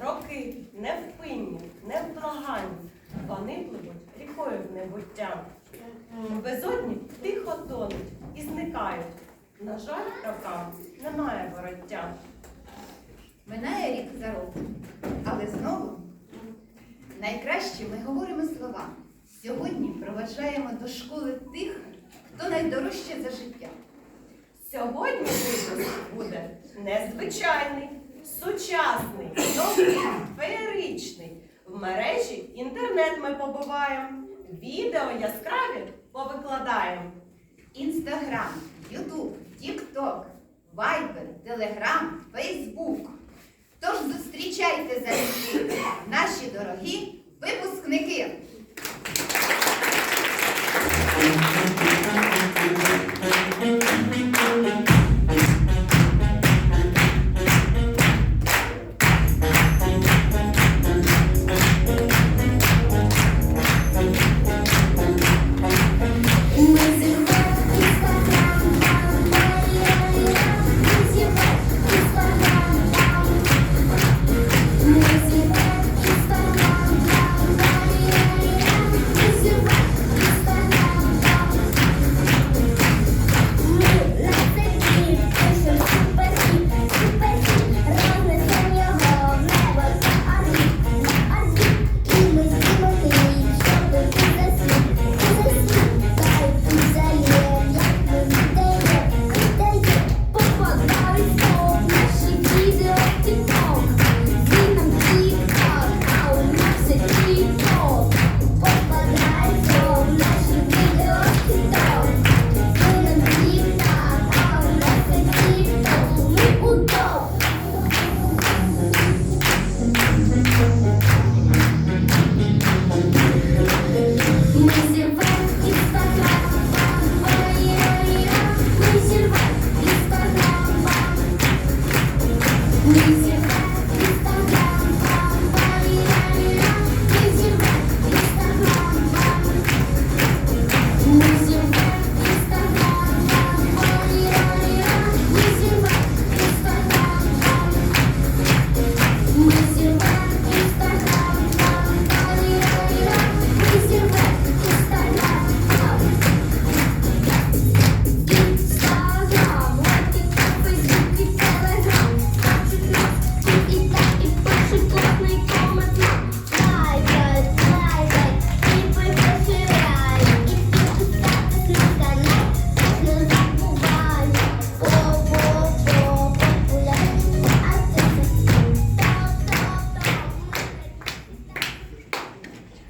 Роки невпинні, невблаганні, вони пливуть рікою в небуття. Безодні тихо тонуть і зникають. На жаль, рокам немає вороття. Минає рік за роком, але знову найкраще ми говоримо слова. Сьогодні проважаємо до школи тих, хто найдорожче за життя. Сьогодні випуск буде незвичайний сучасний, новий, феєричний. В мережі інтернет ми побиваємо, відео яскраві повикладаємо. Інстаграм, Ютуб, Тікток, Вайбер, Телеграм, Фейсбук. Тож зустрічайте залюбки наші дорогі випускники.